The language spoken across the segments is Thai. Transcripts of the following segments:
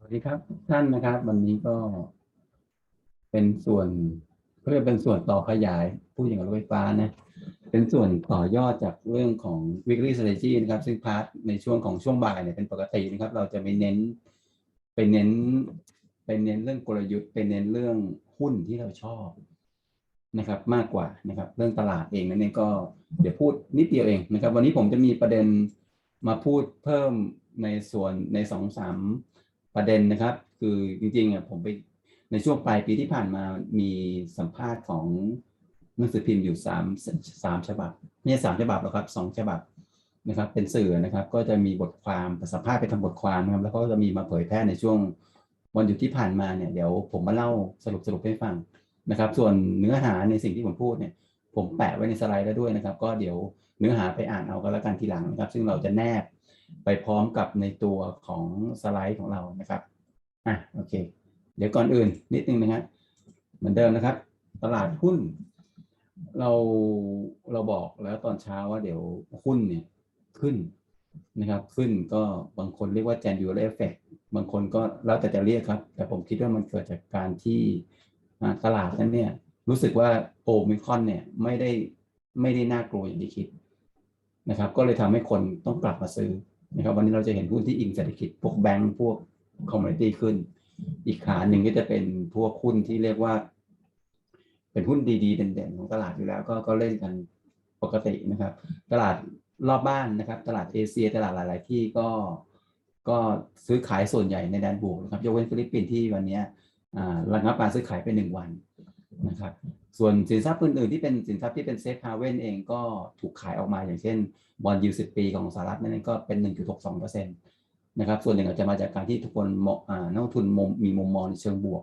สวัสดีครับทุกท่านนะครับ วันนี้ก็เป็นส่วนเรียกเป็นส่วนต่อขยายผู้อย่างรถไฟฟ้านะเป็นส่วนต่อยอดจากเรื่องของ weekly strategy นะครับ ซึ่งพาร์ทในช่วงของช่วงบ่ายเนี่ยเป็นปกตินะครับ เราจะไม่เน้นไปเน้นไปเน้นเรื่องกลยุทธ์ไปเน้นเรื่องหุ้นที่เราชอบนะครับ มากกว่านะครับ เรื่องตลาดเองนั่นเองก็เดี๋ยวพูดนิดเดียวเองนะครับ วันนี้ผมจะมีประเด็นมาพูดเพิ่มในส่วนในสองสาม ประเด็นนะครับ คือจริงๆอะผมไปในช่วงปลายปีที่ผ่านมามีสัมภาษณ์ของหนังสือพิมพ์อยู่สามสามฉบับไม่ใช่สามฉบับหรอกครับสองฉบับนะครับ เป็นสื่อนะครับ ก็จะมีบทความสัมภาษณ์ไปทำบทความนะครับ แล้วก็จะมีมาเผยแพร่ในช่วงวันหยุดที่ผ่านมาเนี่ยเดี๋ยวผมมาเล่าสรุปสรุปให้ฟังนะครับ ส่วนเนื้อหาในสิ่งที่ผมพูดเนี่ย ผมแปะไว้ในสไลด์แล้วด้วยนะครับ ก็เดี๋ยวเนื้อหาไปอ่านเอากันแล้วกันทีหลังนะครับ ซึ่งเราจะแนบ ไปพร้อมกับในตัวของสไลด์ของเรานะครับอะโอเค เดี๋ยวก่อนอื่นนิดนึงนะฮะเหมือนเดิมนะครับ ตลาดหุ้น เราเราบอกแล้วตอนเช้าว่าเดี๋ยวหุ้นเนี่ยขึ้นนะครับ ขึ้นก็บางคนเรียกว่า January effect บางคนก็แล้วแต่จะเรียกครับ แต่ผมคิดว่ามันเกิดจากการที่ตลาดนั้นเนี่ยรู้สึกว่าโอมิคอนเนี่ยไม่ได้ไม่ได้น่ากลัวอย่างที่คิดนะครับ ก็เลยทำให้คนต้องกลับมาซื้อ นะครับวันนี้เราจะเห็นหุ้นที่อิงเศรษฐกิจพวกแบงก์พวกคอมมูนิตี้ขึ้น อีกขาหนึ่งก็จะเป็นพวกหุ้นที่เรียกว่า เป็นหุ้นดีๆเด่นๆของตลาดอยู่แล้วก็ก็เล่นกันปกตินะครับ ตลาดรอบบ้านนะครับ ตลาดเอเชีย ตลาดหลาย ๆ ที่ก็ก็ซื้อขายส่วนใหญ่ในแดนบวกนะครับยกเว้นฟิลิปปินส์ที่วันนี้อ่าระงับการซื้อขายไปหนึ่งวันนะครับ ส่วนสินทรัพย์อื่นๆที่เป็นสินทรัพย์ที่เป็นเซฟฮาเว่นเองก็ถูกขายออกมาอย่างเช่นบอลยูสิบปีของสหรัฐนั่นเองก็เป็น 1.62%นะครับส่วนหนึ่งอาจจะมาจากการที่ทุกคนมองอ่านักทุนมุมมีมุมมองในเชิงบวก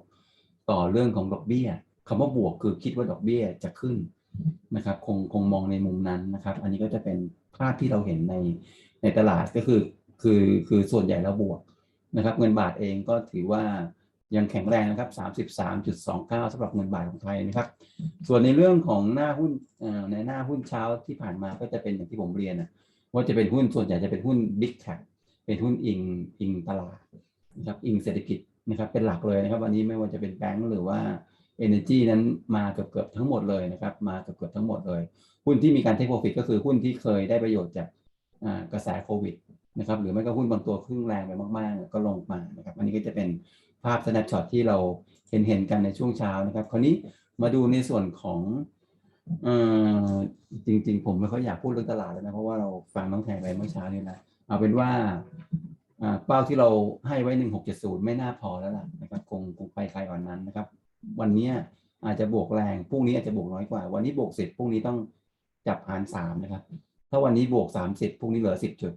ต่อเรื่องของดอกเบี้ยคำว่าบวกคือคิดว่าดอกเบี้ยจะขึ้นนะครับคงคงมองในมุมนั้นนะครับ อันนี้ก็จะเป็นภาพที่เราเห็นในในตลาดก็คือคือคือส่วนใหญ่แล้วบวกนะครับ เงินบาทเองก็ถือว่า ยังแข็งแรงนะครับ 33.29สำหรับเงินบาทของไทยนะครับ ส่วนในเรื่องของหน้าหุ้นในหน้าหุ้นเช้าที่ผ่านมาก็จะเป็นอย่างที่ผมเรียนนะว่าจะเป็นหุ้นส่วนใหญ่จะเป็นหุ้น Big Cap เป็นหุ้นอิงอิงตลาดนะครับอิงเศรษฐกิจนะครับเป็นหลักเลยนะครับ วันนี้ไม่ว่าจะเป็นแบงก์หรือว่า Energy นั้นมาเกือบเกือบทั้งหมดเลยนะครับ มาเกือบเกือบทั้งหมดเลย หุ้นที่มีการเทคโปรฟิตก็คือหุ้นที่เคยได้ประโยชน์จากกระแสโควิดนะครับหรือไม่ก็หุ้นบางตัวครึ่งแรงไปมากๆ ก็ลงมานะครับ อันนี้ก็จะเป็น ภาพ snapshot ที่เราเห็นเห็นกันในช่วงเช้านะครับ คราวนี้มาดูในส่วนของเออจริง ๆ ผมไม่ค่อยอยากพูดเรื่องตลาดแล้วนะ เพราะว่าเราฟังน้องแทงไปเมื่อเช้านี้นะเอาเป็นว่าเป้าที่เราให้ไว้ 1670 ไม่น่าพอแล้วล่ะนะครับคงคงไปไกลกว่านั้นนะครับ วันนี้อาจจะบวกแรงพรุ่งนี้อาจจะบวกน้อยกว่า วันนี้บวก10พรุ่งนี้ต้องจับหาร3นะครับ ถ้าวันนี้บวก 30พรุ่งนี้เหลือ 10 จุด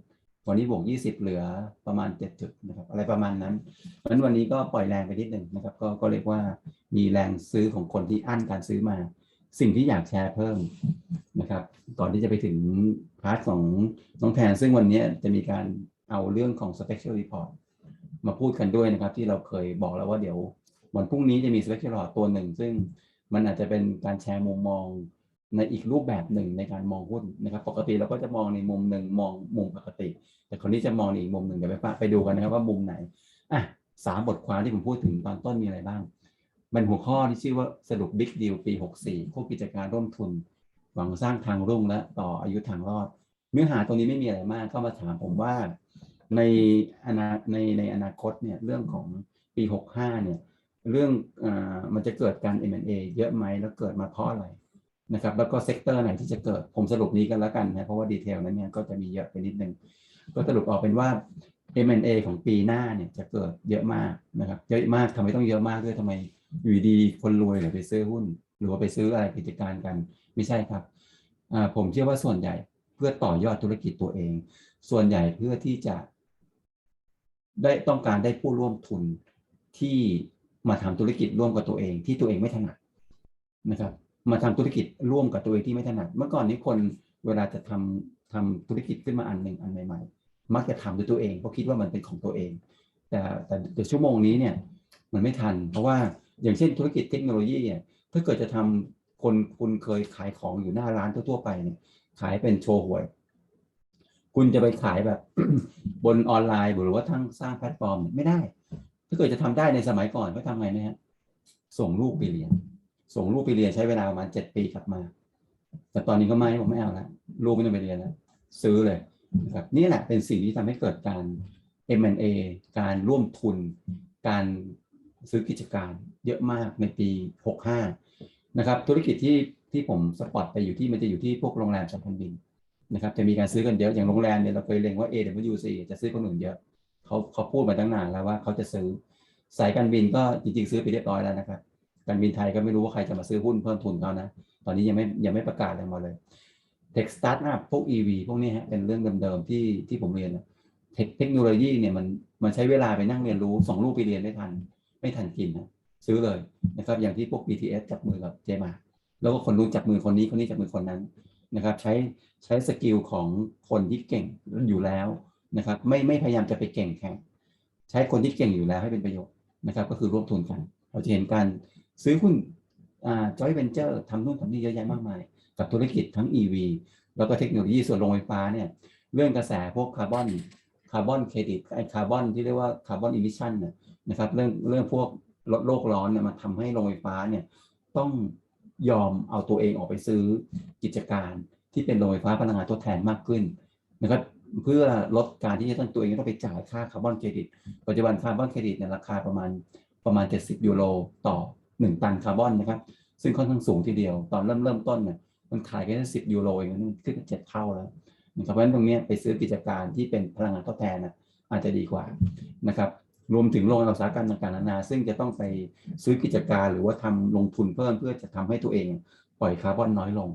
วันนี้บวก 20 เหลือประมาณ 7 จุดนะครับ อะไรประมาณนั้นเพราะฉะนั้นวันนี้ก็ปล่อยแรงไปนิดหนึ่งนะครับ ก็ก็เรียกว่ามีแรงซื้อของคนที่อั้นการซื้อมา สิ่งที่อยากแชร์เพิ่มนะครับ ก่อนที่จะไปถึงพาร์ทของน้องแทนซึ่งวันนี้จะมีการเอาเรื่องของ special report มาพูดกันด้วยนะครับ ที่เราเคยบอกแล้วว่าเดี๋ยววันพรุ่งนี้จะมี special report ตัวหนึ่ง ซึ่งมันอาจจะเป็นการแชร์มุมมองในอีกรูปแบบหนึ่งในการมองหุ้นนะครับ ปกติเราก็จะมองในมุมหนึ่งมองมุมปกติ แต่คนนี้จะมองอีกมุมหนึ่งเดี๋ยวไปไปดูกันนะครับว่ามุมไหนอะสามบทความที่ผมพูดถึงตอนต้นมีอะไรบ้าง มันหัวข้อที่ชื่อว่าสรุปบิ๊กดีลปี 64ผู้กิจการร่วมทุน หวังสร้างทางรุ่งและต่ออายุทางรอด เนื้อหาตรงนี้ไม่มีอะไรมากเข้ามาถามผมว่าในอนาในในอนาคตเนี่ยเรื่องของปี 65เนี่ยเรื่องอมันจะเกิดการ M&A เยอะไหมแล้วเกิดมาเพราะอะไรนะครับแล้วก็เซกเตอร์ไหนที่จะเกิดผมสรุปนี้กันแล้วกันนะเพราะว่าดีเทลนั้นเนี่ยก็จะมีเยอะไปนิดนึง ก็สรุปออกเป็นว่า M&A ของปีหน้าเนี่ยจะเกิดเยอะมากนะครับเยอะมากทำไมต้องเยอะมากด้วยทำไมอยู่ดีคนรวยหรือไปซื้อหุ้น หรือว่าไปซื้ออะไรกิจการกันไม่ใช่ครับผมเชื่อว่าส่วนใหญ่เพื่อต่อยอดธุรกิจตัวเอง ส่วนใหญ่เพื่อที่จะ ได้ต้องการได้ผู้ร่วมทุนที่มาทำธุรกิจร่วมกับตัวเอง ที่ตัวเองไม่ถนัดนะครับ มาทำธุรกิจร่วมกับตัวเองที่ไม่ถนัด เมื่อก่อนนี้คนเวลาจะทำทำธุรกิจขึ้นมาอันหนึ่งอันใหม่ๆ มักจะทำด้วยตัวเองเพราะคิดว่ามันเป็นของตัวเอง แต่แต่ชั่วโมงนี้เนี่ยมันไม่ทัน เพราะว่าอย่างเช่นธุรกิจเทคโนโลยีเนี่ยถ้าเกิดจะทำคนคุณเคยขายของอยู่หน้าร้านทั่วๆไปเนี่ยขายเป็นโชว์หวย คุณจะไปขายแบบ บนออนไลน์หรือว่าทั้งสร้างแพลตฟอร์มไม่ได้ ถ้าเกิดจะทำได้ในสมัยก่อนก็ทำไงไหมฮะส่งลูกไปเรียน ส่งลูกไปเรียนใช้เวลาประมาณเจ็ดปีกลับมา แต่ตอนนี้ก็ไม่ผมไม่เอาละลูกไม่ต้องไปเรียนแล้วซื้อเลย นะครับนี่แหละเป็นสิ่งที่ทำให้เกิดการ M&A การร่วมทุน การซื้อกิจการเยอะมากในปี 65 นะครับ ธุรกิจที่ที่ผมสปอตไปอยู่ที่มันจะอยู่ที่พวกโรงแรมสายการบินนะครับ จะมีการซื้อกันเยอะ อย่างโรงแรมเนี่ยเราเคยเล็งว่า AWC จะซื้อคนอื่นเยอะ เขาเขาพูดมาตั้งนานแล้วว่าเขาจะซื้อ สายการบินก็จริงๆ ซื้อไปเรียบร้อยแล้วนะครับ การบินไทยก็ไม่รู้ว่าใครจะมาซื้อหุ้นเพิ่มทุนเขานะ ตอนนี้ยังไม่ยังไม่ประกาศอะไรมาเลย เทคสตาร์ทอัพพวก EV พวกนี้ฮะเป็นเรื่องเดิมๆที่ที่ผมเรียนเทคเทคโนโลยีเนี่ยมันมันใช้เวลาไปนั่งเรียนรู้สองลูกไปเรียนไม่ทัน ไม่ทันกินนะซื้อเลยนะครับอย่างที่พวก BTS จับมือกับเจมา แล้วก็คนรู้จับมือคนนี้คนนี้จับมือคนนั้นนะครับ ใช้ใช้สกิลของคนที่เก่งอยู่แล้วนะครับ ไม่ไม่พยายามจะไปเก่งแข่งใช้คนที่เก่งอยู่แล้วให้เป็นประโยชน์นะครับ ก็คือร่วมทุนกัน เราจะเห็นการซื้อหุ้นอ่าจอยเวนเจอร์ทำนู่นทำนี่เยอะแยะมากมาย กับธุรกิจทั้ง EV แล้วก็เทคโนโลยีส่วนโรงไฟฟ้าเนี่ยเรื่องกระแสพวกคาร์บอนคาร์บอนเครดิตไอคาร์บอนที่เรียกว่าคาร์บอนอิมิชันเนี่ยนะครับเรื่องเรื่องพวกลดโลกร้อนเนี่ยมันทำให้โรงไฟฟ้าเนี่ยต้องยอมเอาตัวเองออกไปซื้อกิจการที่เป็นโรงไฟฟ้าพลังงานทดแทนมากขึ้นนะครับเพื่อลดการที่จะต้องตัวเองต้องไปจ่ายค่าคาร์บอนเครดิต ปัจจุบันคาร์บอนเครดิตเนี่ยราคาประมาณประมาณ 70 ยูโรต่อ 1 ตันคาร์บอนนะครับ ซึ่งค่อนข้างสูงทีเดียว ตอนเริ่มเริ่มต้นเนี่ย มันขายแค่สิบยูโรเองนั่นขึ้นเป็นเจ็ดเท่าแล้วเพราะฉะนั้นตรงนี้ไปซื้อกิจการที่เป็นพลังงานทดแทนนะอาจจะดีกว่านะครับรวมถึงโรงงานอุตสาหกรรมต่างๆนานา ซึ่งจะต้องไปซื้อกิจการหรือว่าทำลงทุนเพิ่มเพื่อจะทำให้ตัวเองปล่อยคาร์บอนน้อยลง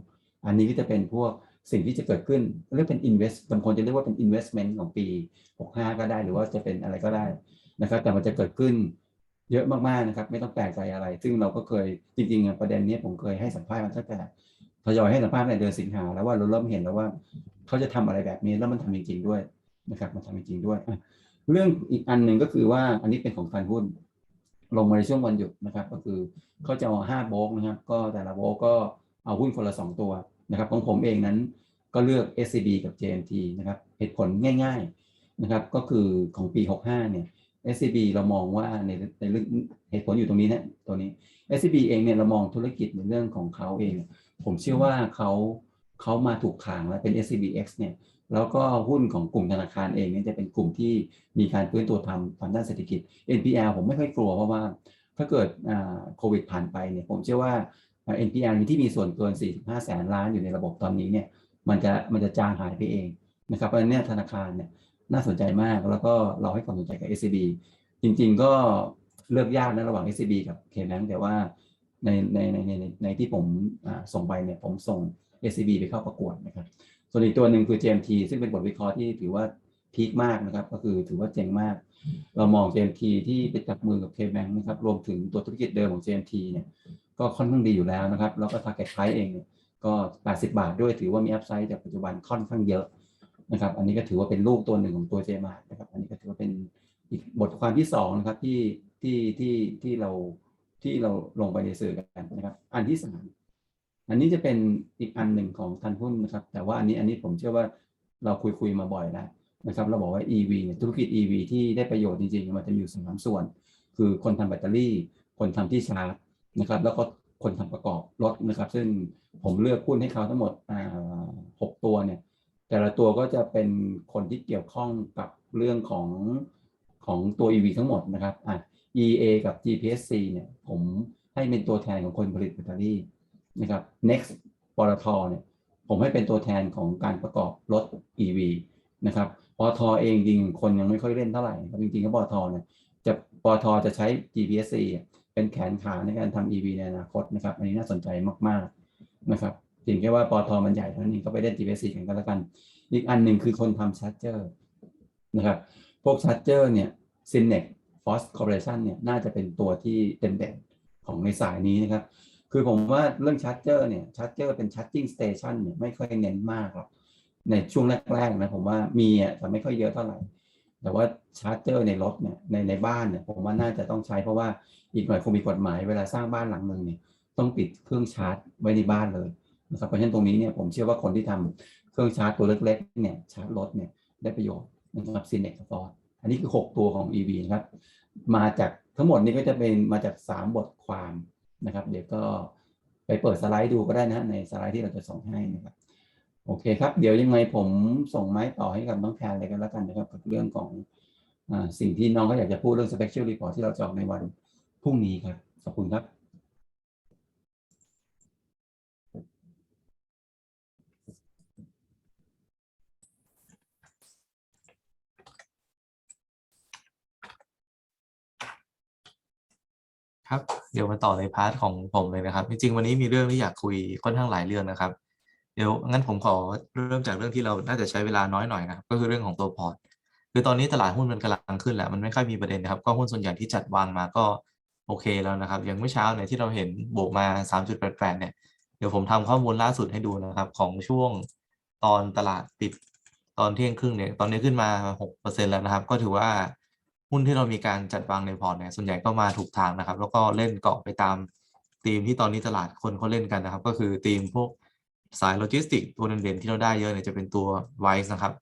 อันนี้ก็จะเป็นพวกสิ่งที่จะเกิดขึ้นเรียกเป็น invest บางคนจะเรียกว่าเป็น investment ของปี 65 ก็ได้หรือว่าจะเป็นอะไรก็ได้นะครับ แต่มันจะเกิดขึ้นเยอะมากๆนะครับ ไม่ต้องแปลกใจอะไร ซึ่งเราก็เคยจริงๆอะประเด็นนี้ผมเคยให้สัมภาษณ์มาตั้งแต่ ทยอยให้สัมภาษณ์ในเดือนสิงหาแล้วว่าเราเริ่มเห็นแล้วว่าเขาจะทำอะไรแบบนี้แล้วมันทำจริงๆด้วยนะครับ มันทำจริงๆด้วย เรื่องอีกอันหนึ่งก็คือว่าอันนี้เป็นของฟันหุ้น ลงมาในช่วงวันหยุดนะครับ ก็คือเขาจะเอาห้าโบกนะครับ ก็แต่ละโบกก็เอาหุ้นคนละสองตัวนะครับ ของผมเองนั้นก็เลือก SCB กับ JMT นะครับเหตุผลง่าย ๆนะครับ ก็คือของปี 65 เนี่ย SCB เรามองว่าในในเรื่องเหตุผลอยู่ตรงนี้นะตัวนี้ SCB เองเนี่ยเรามองธุรกิจในเรื่องของเขาเอง ผมเชื่อว่าเขาเขามาถูกทางแล้วเป็น SCBX เนี่ยแล้วก็หุ้นของกลุ่มธนาคารเองเนี่ยจะเป็นกลุ่มที่มีการฟื้นตัวทำทางด้านเศรษฐกิจ NPL ผมไม่ค่อยกลัวเพราะว่าถ้าเกิดโควิดผ่านไปเนี่ยผมเชื่อว่า NPL ที่มีส่วนเกิน 45 แสนล้านอยู่ในระบบตอนนี้เนี่ยมันจะมันจะจางหายไปเองนะครับเพราะฉะนั้นเนี่ธนาคารเนี่ยน่าสนใจมากแล้วก็เราให้ความสนใจกับ SCB จริง ๆ ก็เลือกยากนะระหว่าง SCB กับ KBank แต่ว่า ในในในในในที่ผมส่งไปเนี่ยผมส่ง SCB ไปเข้าประกวดนะครับ ส่วนอีกตัวหนึ่งคือ JMT ซึ่งเป็นบทวิเคราะห์ที่ถือว่าพีคมากนะครับ ก็คือถือว่าเจ๋งมาก เรามอง JMT ที่ไปจับมือกับ KBank นะครับ รวมถึงตัวธุรกิจเดิมของ JMT เนี่ยก็ค่อนข้างดีอยู่แล้วนะครับ แล้วก็ target price เองเนี่ยก็ 80 บาทด้วยถือว่ามีอัพไซด์จากปัจจุบันค่อนข้างเยอะนะครับ อันนี้ก็ถือว่าเป็นลูกตัวหนึ่งของตัว JMart นะครับ อันนี้ก็ถือว่าเป็นอีกบทความที่สองนะครับที่ที่ที่ที่เรา ที่เราลงไปในสื่อกันนะครับ อันที่สามอันนี้จะเป็นอีกอันหนึ่งของทันหุ้นนะครับ แต่ว่าอันนี้อันนี้ผมเชื่อว่าเราคุยคุยมาบ่อยแล้วนะครับ เราบอกว่า EV เนี่ยธุรกิจ EV ที่ได้ประโยชน์จริงๆ มันจะมีอยู่สามส่วน คือคนทำแบตเตอรี่ คนทำที่ชาร์จนะครับ แล้วก็คนทำประกอบรถนะครับ ซึ่งผมเลือกหุ้นให้เขาทั้งหมดหกตัวเนี่ย แต่ละตัวก็จะเป็นคนที่เกี่ยวข้องกับเรื่องของของตัว EV ทั้งหมดนะครับอะ EA กับ GPSC เนี่ยผมให้เป็นตัวแทนของคนผลิตแบตเตอรี่นะครับ Next ปตทเนี่ยผมให้เป็นตัวแทนของการประกอบรถ EV นะครับปตทเองจริงคนยังไม่ค่อยเล่นเท่าไหร่ครับจริงๆก็ปตทเนี่ยจะปตทจะใช้ GPSC เป็นแขนขาในการทำ EV ในอนาคตนะครับ อันนี้น่าสนใจมากๆนะครับจริงแค่ว่าปตทมันใหญ่เท่านี้ก็ไปเล่น GPSC กันก็แล้วกัน อีกอันหนึ่งคือคนทำชาร์จเจอร์นะครับพวกชาร์จเจอร์เนี่ย Synex Force Corporation เนี่ยน่าจะเป็นตัวที่เด่นๆของในสายนี้นะครับ คือผมว่าเรื่องชาร์จเจอร์เนี่ยชาร์จเจอร์เป็นชาร์จิ่งสเตชันเนี่ยไม่ค่อยเน้นมากหรอกในช่วงแรกๆนะผมว่ามีอะแต่ไม่ค่อยเยอะเท่าไหร่ แต่ว่าชาร์จเจอร์ในรถเนี่ยในในบ้านเนี่ยผมว่าน่าจะต้องใช้เพราะว่าอีกหน่อยคงมีกฎหมายเวลาสร้างบ้านหลังหนึ่งเนี่ยต้องติดเครื่องชาร์จไว้ในบ้านเลยนะครับเพราะฉะนั้นตรงนี้เนี่ยผมเชื่อว่าคนที่ทำเครื่องชาร์จตัวเล็กๆเนี่ยชาร์จรถเนี่ยได้ประโยชน์นะครับซีเน็กฟอร์ อันนี้คือหกตัวของ EV นะครับ มาจากทั้งหมดนี้ก็จะเป็นมาจากสามบทความนะครับ เดี๋ยวก็ไปเปิดสไลด์ดูก็ได้นะในสไลด์ที่เราจะส่งให้นะครับโอเคครับ เดี๋ยวยังไงผมส่งไม้ต่อให้กับน้องแทนเลยกันแล้วกันนะครับกับเรื่องของอสิ่งที่น้องก็อยากจะพูดเรื่อง special report ที่เราจะออกในวันพรุ่งนี้ครับ ขอบคุณครับ ครับ เดี๋ยวมาต่อในพาร์ทของผมเลยนะครับ จริงๆวันนี้มีเรื่องที่อยากคุยค่อนข้างหลายเรื่องนะครับ เดี๋ยวงั้นผมขอเริ่มจากเรื่องที่เราน่าจะใช้เวลาน้อยหน่อยนะครับก็คือเรื่องของตัวพอร์ตคือตอนนี้ตลาดหุ้นมันกำลังขึ้นแหละมันไม่ค่อยมีประเด็นนะครับ ก็หุ้นส่วนใหญ่ที่จัดวางมาก็โอเคแล้วนะครับ อย่างเมื่อเช้าเนี่ยที่เราเห็นบวกมา 3.88 เนี่ย เดี๋ยวผมทำข้อมูลล่าสุดให้ดูนะครับ ของช่วงตอนตลาดปิดตอนเที่ยงครึ่งเนี่ย ตอนนี้ขึ้นมา 6%แล้วนะครับ ก็ถือว่า หุ้นที่เรามีการจัดวางในพอร์ตเนี่ยส่วนใหญ่ก็มาถูกทางนะครับ แล้วก็เล่นเกาะไปตามธีมที่ตอนนี้ตลาดคนเขาเล่นกันนะครับ ก็คือธีมพวกสายโลจิสติกตัวเด่นๆที่เราได้เยอะเนี่ยจะเป็นตัวไวซ์นะครับ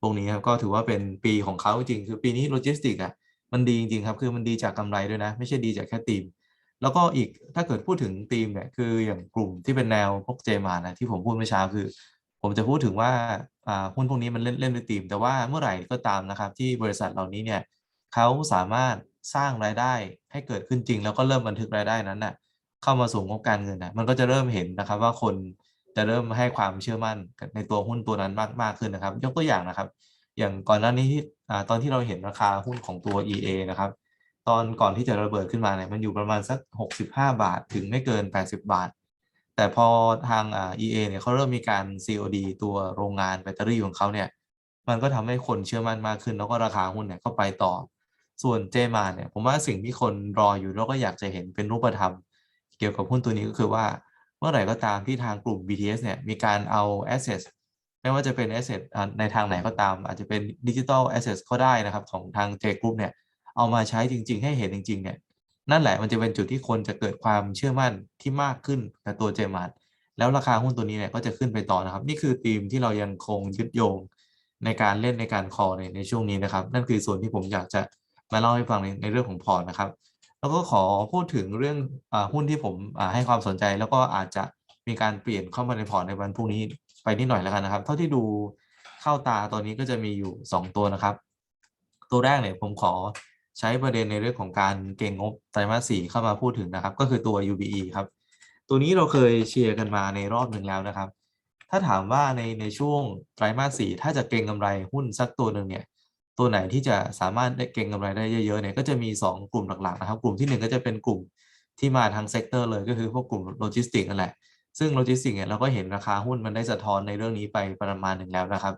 พวกนี้ครับก็ถือว่าเป็นปีของเขาจริงๆคือปีนี้โลจิสติกอะมันดีจริงครับคือมันดีจากกำไรด้วยนะ ไม่ใช่ดีจากแค่ธีม แล้วก็อีกถ้าเกิดพูดถึงธีมเนี่ยคืออย่างกลุ่มที่เป็นแนวพวกเจมานะที่ผมพูดเมื่อเช้าคือ ผมจะพูดถึงว่าอ่าหุ้นพวกนี้มันเล่นเล่นด้วยธีม แต่ว่าเมื่อไหร่ก็ตามนะครับ ที่บริษัทเหล่านี้เนี่ย เขาสามารถสร้างรายได้ให้เกิดขึ้นจริง แล้วก็เริ่มบันทึกรายได้นั้นน่ะเข้ามาสู่งบการเงินนะมันก็จะเริ่มเห็นนะครับว่าคนจะเริ่มให้ความเชื่อมั่นในตัวหุ้นตัวนั้นมากมากขึ้นนะครับ ยกตัวอย่างนะครับ อย่างก่อนหน้านี้ที่ตอนที่เราเห็นราคาหุ้นของตัว EA นะครับตอนก่อนที่จะระเบิดขึ้นมาเนี่ยมันอยู่ประมาณสัก 65 บาทถึงไม่เกิน 80 บาท แต่พอทางอ่า EA เนี่ยเขาเริ่มมีการ COD ตัวโรงงานแบตเตอรี่ของเขาเนี่ยมันก็ทำให้คนเชื่อมั่นมากขึ้น แล้วก็ราคาหุ้นเนี่ยก็ไปต่อ ส่วนเจมาเนี่ยผมว่าสิ่งที่คนรออยู่แล้วก็อยากจะเห็นเป็นรูปธรรม เกี่ยวกับหุ้นตัวนี้ก็คือว่าเมื่อไหร่ก็ตามที่ทางกลุ่ม BTS เนี่ยมีการเอา asset ไม่ว่าจะเป็น asset ในทางไหนก็ตาม อาจจะเป็นดิจิ t a ล asset ก็ได้นะครับ ของทาง J Group เนี่ยเอามาใช้จริง ๆ ให้เห็นจริง ๆ เนี่ยนั่นแหละมันจะเป็นจุดที่คนจะเกิดความเชื่อมั่นที่มากขึ้นกับตัวเจมาร์แล้วราคาหุ้นตัวนี้เนี่ยก็จะขึ้นไปต่อนะครับ นี่คือธีมที่เรายังคงยึดโยงในการเล่นในการคอในในช่วงนี้นะครับ นั่นคือส่วนที่ผมอยากจะ มาเล่าให้ฟังในเรื่องของพอร์ตนะครับ แล้วก็ขอพูดถึงเรื่องอหุ้นที่ผมให้ความสนใจ แล้วก็อาจจะมีการเปลี่ยนเข้ามาในพอร์ตในวันพรุ่งนี้ไปนิดหน่อยแล้วกันนะครับ เท่าที่ดูเข้าตาตอนนี้ก็จะมีอยู่ 2 ตัวนะครับ ตัวแรกเนี่ยผมขอใช้ประเด็นในเรื่องของการเก็งงบไตรมาสสี่เข้ามาพูดถึงนะครับ ก็คือตัว UBE ครับ ตัวนี้เราเคยเชียร์กันมาในรอบหนึ่งแล้วนะครับ ถ้าถามว่าในในช่วงไตรมาสสี่ถ้าจะเก็งกำไรหุ้นสักตัวหนึ่งเนี่ย ตัวไหนที่จะสามารถได้เก็งกำไรได้เยอะๆเนี่ยก็จะมี 2 กลุ่มหลักๆนะครับกลุ่มที่ 1 ก็จะเป็นกลุ่มที่มาทางเซกเตอร์เลยก็คือพวกกลุ่มโลจิสติกนั่นแหละซึ่งโลจิสติกเนี่ยเราก็เห็นราคาหุ้นมันได้สะท้อนในเรื่องนี้ไปประมาณหนึ่งแล้วนะครับ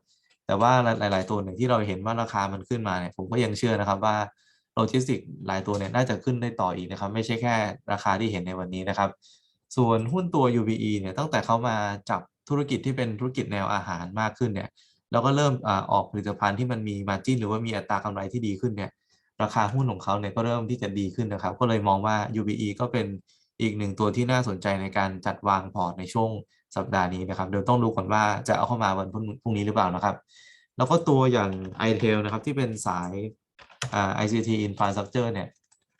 แต่ว่าหลาย ๆ ตัวหนึ่งที่เราเห็นว่าราคามันขึ้นมาเนี่ยผมก็ยังเชื่อนะครับว่าโลจิสติกหลายตัวเนี่ยน่าจะขึ้นได้ต่ออีกนะครับ ไม่ใช่แค่ราคาที่เห็นในวันนี้นะครับ ส่วนหุ้นตัว UBE เนี่ยตั้งแต่เขามาจับธุรกิจที่เป็นธุรกิจแนวอาหารมากขึ้นเนี่ย แล้วก็เริ่มออกผลิตภัณฑ์ที่มันมีมาจิ้นหรือว่ามีอัตรากำไรที่ดีขึ้นเนี่ยราคาหุ้นของเขาเนี่ยก็เริ่มที่จะดีขึ้นนะครับ ก็เลยมองว่า UBE ก็เป็นอีกหนึ่งตัวที่น่าสนใจในการจัดวางพอร์ตในช่วงสัปดาห์นี้นะครับเดี๋ยวต้องดูก่อนว่าจะเอาเข้ามาวันพรุ่งนี้หรือเปล่านะครับ แล้วก็ตัวอย่าง iTail นะครับที่เป็นสาย ICT Infrastructure เนี่ย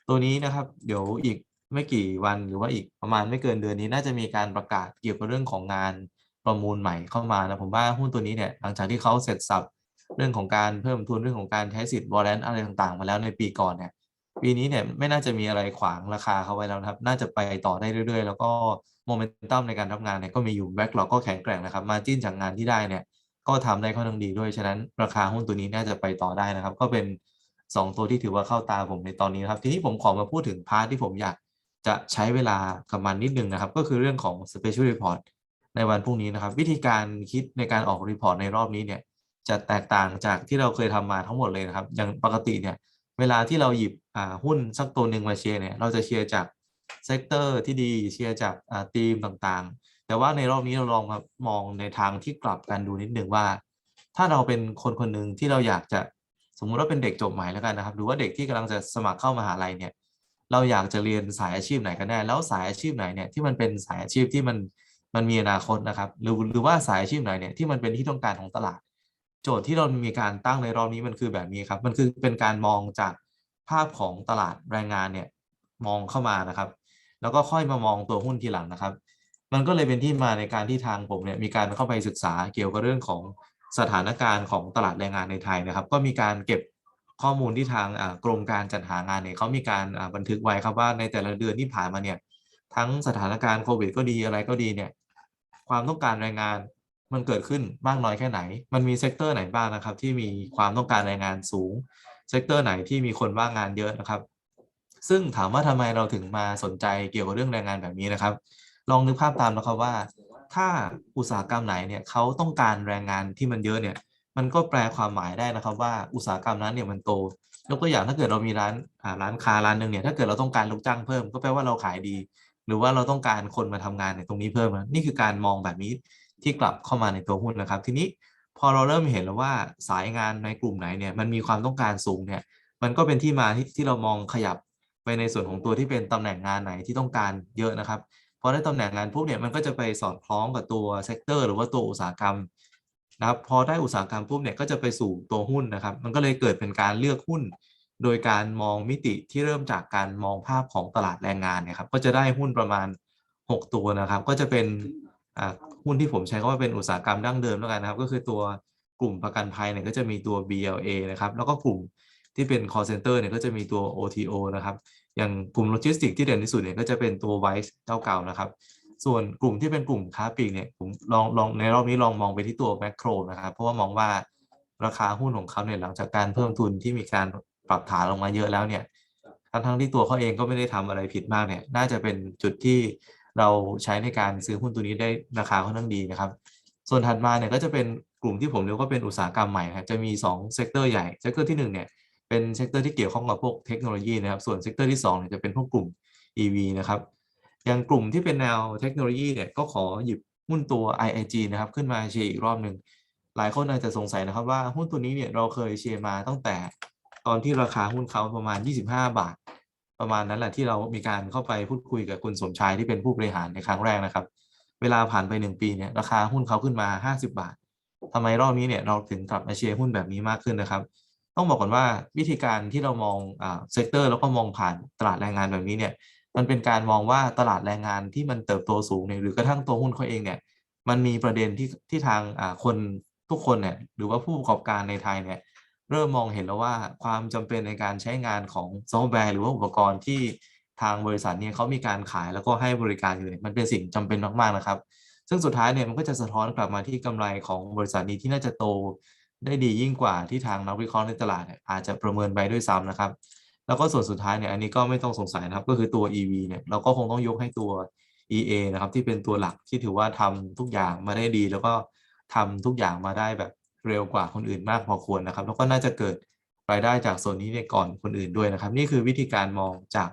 ตัวนี้นะครับเดี๋ยวอีกไม่กี่วันหรือว่าอีกประมาณไม่เกินเดือนนี้น่าจะมีการประกาศเกี่ยวกับเรื่องของงาน ประมูลใหม่เข้ามานะผมว่าหุ้นตัวนี้เนี่ยหลังจากที่เขาเสร็จสับเรื่องของการเพิ่มทุนเรื่องของการใช้สิทธิ์บอลเลนอะไรต่างๆ มาแล้วในปีก่อนเนี่ยปีนี้เนี่ยไม่น่าจะมีอะไรขวางราคาเขาไว้แล้วนะครับ น่าจะไปต่อได้เรื่อยๆ แล้วก็โมเมนตัมในการทำงานเนี่ยก็มีอยู่แบ็กเราก็แข็งแกร่งนะครับมาจิ้นจากงานที่ได้เนี่ยก็ทำได้ค่อนข้างดีด้วย ฉะนั้นราคาหุ้นตัวนี้น่าจะไปต่อได้นะครับ ก็เป็น 2 ตัวที่ถือว่าเข้าตาผมในตอนนี้ครับ ทีนี้ผมขอมาพูดถึงพาร์ทที่ผมอยากจะใช้เวลากับมันนิดนึงนะครับ ก็คือเรื่องของ Special Report ในวันพรุ่งนี้นะครับ วิธีการคิดในการออกรีพอร์ตในรอบนี้เนี่ย จะแตกต่างจากที่เราเคยทำมาทั้งหมดเลยนะครับ อย่างปกติเนี่ย เวลาที่เราหยิบหุ้นสักตัวหนึ่งมาเชียร์เนี่ย เราจะเชียร์จากเซกเตอร์ที่ดีเชียร์จากทีมต่างๆ แต่ว่าในรอบนี้เราลองมามองในทางที่กลับกันดูนิดนึงว่า ถ้าเราเป็นคนคนหนึ่งที่เราอยากจะสมมุติว่าเป็นเด็กจบใหม่แล้วกันนะครับ หรือว่าเด็กที่กำลังจะสมัครเข้ามหาลัยเนี่ย เราอยากจะเรียนสายอาชีพไหนกันแน่ แล้วสายอาชีพไหนเนี่ยที่มันเป็นสายอาชีพที่มัน มันมีอนาคตนะครับ หรือหรือว่าสายอาชีพไหนเนี่ยที่มันเป็นที่ต้องการของตลาด โจทย์ที่เรามีการตั้งในรอบนี้มันคือแบบนี้ครับ มันคือเป็นการมองจากภาพของตลาดแรงงานเนี่ยมองเข้ามานะครับ แล้วก็ค่อยมามองตัวหุ้นทีหลังนะครับ มันก็เลยเป็นที่มาในการที่ทางผมเนี่ยมีการเข้าไปศึกษาเกี่ยวกับเรื่องของสถานการณ์ของตลาดแรงงานในไทยนะครับ ก็มีการเก็บข้อมูลที่ทางกรมการจัดหางานเนี่ยเขามีการบันทึกไว้ครับว่าในแต่ละเดือนที่ผ่านมาเนี่ยทั้งสถานการณ์โควิดก็ดีอะไรก็ดีเนี่ย ความต้องการแรงงานมันเกิดขึ้นมากน้อยแค่ไหน มันมีเซกเตอร์ไหนบ้างนะครับ ที่มีความต้องการแรงงานสูง เซกเตอร์ไหนที่มีคนว่างงานเยอะนะครับ ซึ่งถามว่าทำไมเราถึงมาสนใจเกี่ยวกับเรื่องแรงงานแบบนี้นะครับ ลองนึกภาพตามนะครับว่า ถ้าอุตสาหกรรมไหนเนี่ยเขาต้องการแรงงานที่มันเยอะเนี่ย มันก็แปลความหมายได้นะครับ ว่าอุตสาหกรรมนั้นเนี่ยมันโต ยกตัวอย่างถ้าเกิดเรามีร้านร้านค้าร้านหนึ่งเนี่ย ถ้าเกิดเราต้องการลูกจ้างเพิ่ม ก็แปลว่าเราขายดี หรือว่าเราต้องการคนมาทำงานในตรงนี้เพิ่มนะนี่คือการมองแบบนี้ที่กลับเข้ามาในตัวหุ้นนะครับ ทีนี้พอเราเริ่มเห็นแล้วว่าสายงานในกลุ่มไหนเนี่ยมันมีความต้องการสูงเนี่ยมันก็เป็นที่มาที่ที่เรามองขยับไปในส่วนของตัวที่เป็นตำแหน่งงานไหนที่ต้องการเยอะนะครับพอได้ตำแหน่งงานปุ๊บเนี่ยมันก็จะไปสอดคล้องกับตัวเซกเตอร์หรือว่าตัวอุตสาหกรรมนะครับพอได้อุตสาหกรรมปุ๊บเนี่ยก็จะไปสู่ตัวหุ้นนะครับ มันก็เลยเกิดเป็นการเลือกหุ้น โดยการมองมิติที่เริ่มจากการมองภาพของตลาดแรงงานเนี่ยครับ ก็จะได้หุ้นประมาณ 6 ตัวนะครับ ก็จะเป็นหุ้นที่ผมใช้คำว่าเป็นอุตสาหกรรมดั้งเดิมแล้วกันนะครับ ก็คือตัวกลุ่มประกันภัยเนี่ยก็จะมีตัว BLA นะครับ แล้วก็กลุ่มที่เป็น call center เนี่ยก็จะมีตัว OTO นะครับ อย่างกลุ่มโลจิสติกที่เด่นที่สุดเนี่ยก็จะเป็นตัว Wise เจ้าเก่านะครับ ส่วนกลุ่มที่เป็นกลุ่มค้าปลีกเนี่ยผมลองลองในรอบนี้ลองมองไปที่ตัวแม c โครนะครับ เพราะว่ามองว่าราคาหุ้นของเขาเนี่ยหลังจากการเพิ่มทุนที่มีการ ปรับฐานลงมาเยอะแล้วเนี่ยทั้งทั้งที่ตัวเขาเองก็ไม่ได้ทำอะไรผิดมากเนี่ย น่าจะเป็นจุดที่เราใช้ในการซื้อหุ้นตัวนี้ได้ราคาค่อนข้างดีนะครับ ส่วนถัดมาเนี่ยก็จะเป็นกลุ่มที่ผมเรียกว่าเป็นอุตสาหกรรมใหม่นะครับจะมี2เซกเตอร์ใหญ่เซกเตอร์ที่1เนี่ยเป็นเซกเตอร์ที่เกี่ยวข้องกับพวกเทคโนโลยีนะครับ ส่วนเซกเตอร์ที่2เนี่ยจะเป็นพวกกลุ่ม EV นะครับ อย่างกลุ่มที่เป็นแนวเทคโนโลยีเนี่ยก็ขอหยิบหุ้นตัว IIG นะครับขึ้นมาเชียร์อีกรอบหนึ่งหลายคนอาจจะสงสัยนะครับว่าหุ้นตัวนี้เนี่ยเราเคยเชียร์มาตั้งแต่ ตอนที่ราคาหุ้นเขาประมาณ 25 บาท ประมาณนั้นแหละที่เรามีการเข้าไปพูดคุยกับคุณสมชายที่เป็นผู้บริหารในครั้งแรกนะครับ เวลาผ่านไป 1 ปีเนี่ยราคาหุ้นเขาขึ้นมา 50 บาททำไมรอบนี้เนี่ยเราถึงกลับมาเชียร์หุ้นแบบนี้มากขึ้นนะครับ ต้องบอกก่อนว่าวิธีการที่เรามองอ่าเซกเตอร์แล้วก็มองผ่านตลาดแรงงานแบบนี้เนี่ยมันเป็นการมองว่าตลาดแรงงานที่มันเติบโตสูงเนี่ยหรือกระทั่งตัวหุ้นเขาเองเนี่ยมันมีประเด็นที่ที่ทางอ่าคนทุกคนเนี่ยหรือว่าผู้ประกอบการในไทยเนี่ย เริ่มมองเห็นแล้วว่าความจำเป็นในการใช้งานของซอฟต์แวร์หรือว่าอุปกรณ์ที่ทางบริษัทเนี่ยเขามีการขายแล้วก็ให้บริการอยู่เนี่ยมันเป็นสิ่งจำเป็นมากๆนะครับ ซึ่งสุดท้ายเนี่ยมันก็จะสะท้อนกลับมาที่กำไรของบริษัทนี้ที่น่าจะโตได้ดียิ่งกว่าที่ทางนักวิเคราะห์ในตลาดอาจจะประเมินไปด้วยซ้ำนะครับ แล้วก็ส่วนสุดท้ายเนี่ยอันนี้ก็ไม่ต้องสงสัยนะครับก็คือตัว EV เนี่ยเราก็คงต้องยกให้ตัว EA นะครับที่เป็นตัวหลักที่ถือว่าทำทุกอย่างมาได้ดี แล้วก็ทำทุกอย่างมาได้แบบ เร็วกว่าคนอื่นมากพอควรนะครับ แล้วก็น่าจะเกิดรายได้จากส่วนนี้เนี่ยก่อนคนอื่นด้วยนะครับ นี่คือวิธีการมองจาก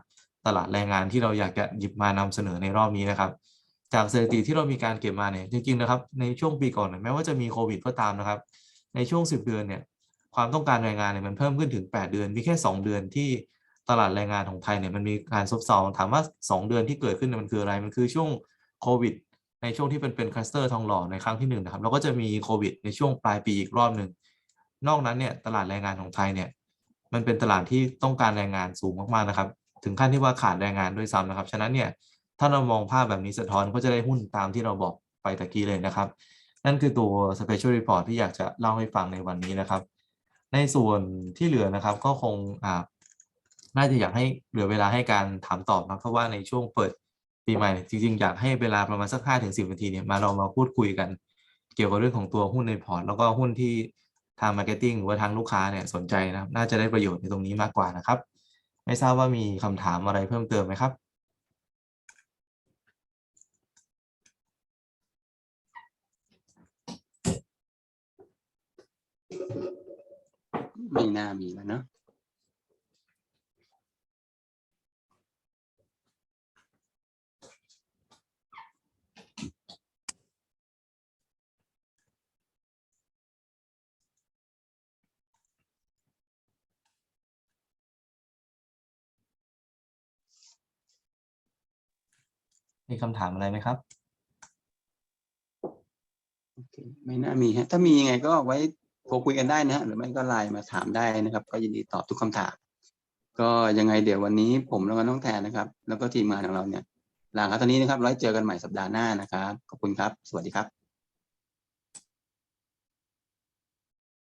ตลาดแรงงานที่เราอยากจะหยิบมานำเสนอในรอบนี้นะครับ จากสถิติที่เรามีการเก็บมาเนี่ยจริงๆนะครับ ในช่วงปีก่อนแม้ว่าจะมีโควิดก็ตามนะครับ ในช่วง 10 เดือนเนี่ยความต้องการแรงงานเนี่ยมันเพิ่มขึ้นถึง 8 เดือน มีแค่ 2 เดือนที่ตลาดแรงงานของไทยเนี่ยมันมีการซบเซาถามว่า 2 เดือนที่เกิดขึ้นเนี่ยมันคืออะไรมันคือช่วงโควิด ในช่วงที่เป็นเป็นคลัสเตอร์ทองหล่อในครั้งที่หนึ่งนะครับแล้วก็จะมีโควิด ในช่วงปลายปีอีกรอบหนึ่งนอกนั้นเนี่ยตลาดแรงงานของไทยเนี่ยมันเป็นตลาดที่ต้องการแรงงานสูงมากๆนะครับ ถึงขั้นที่ว่าขาดแรงงานด้วยซ้ำนะครับ ฉะนั้นเนี่ยถ้าเรามองภาพแบบนี้สะท้อนก็จะได้หุ้นตามที่เราบอกไปตะกี้เลยนะครับ นั่นคือตัว Special Report ที่อยากจะเล่าให้ฟังในวันนี้นะครับ ในส่วนที่เหลือนะครับก็คงอ่าน่าจะอยากให้เหลือเวลาให้การถามตอบนะเพราะว่าในช่วงเปิด ปีใหม่จริงๆ อยากให้เวลาประมาณสักห้าถึงสิบนาทีเนี่ยมาเรามาพูดคุยกัน เกี่ยวกับเรื่องของตัวหุ้นในพอร์ต แล้วก็หุ้นที่ทางมาร์เก็ตติ้งหรือว่าทางลูกค้าเนี่ยสนใจนะครับ น่าจะได้ประโยชน์ในตรงนี้มากกว่านะครับ ไม่ทราบว่ามีคำถามอะไรเพิ่มเติมไหมครับไม่น่ามีแล้วเนาะ มีคำถามอะไรไหมครับโอเคไม่น่ามีฮะถ้ามียังไงก็ไว้โทรคุยกันได้นะฮะหรือไม่ก็ไลน์มาถามได้นะครับ ก็ยินดีตอบทุกคำถาม ก็ยังไงเดี๋ยววันนี้ผมแล้วก็น้องแทนนะครับ แล้วก็ทีมงานของเราเนี่ยลาครับตอนนี้นะครับไว้เจอกันใหม่สัปดาห์หน้านะครับขอบคุณครับ สวัสดีครับ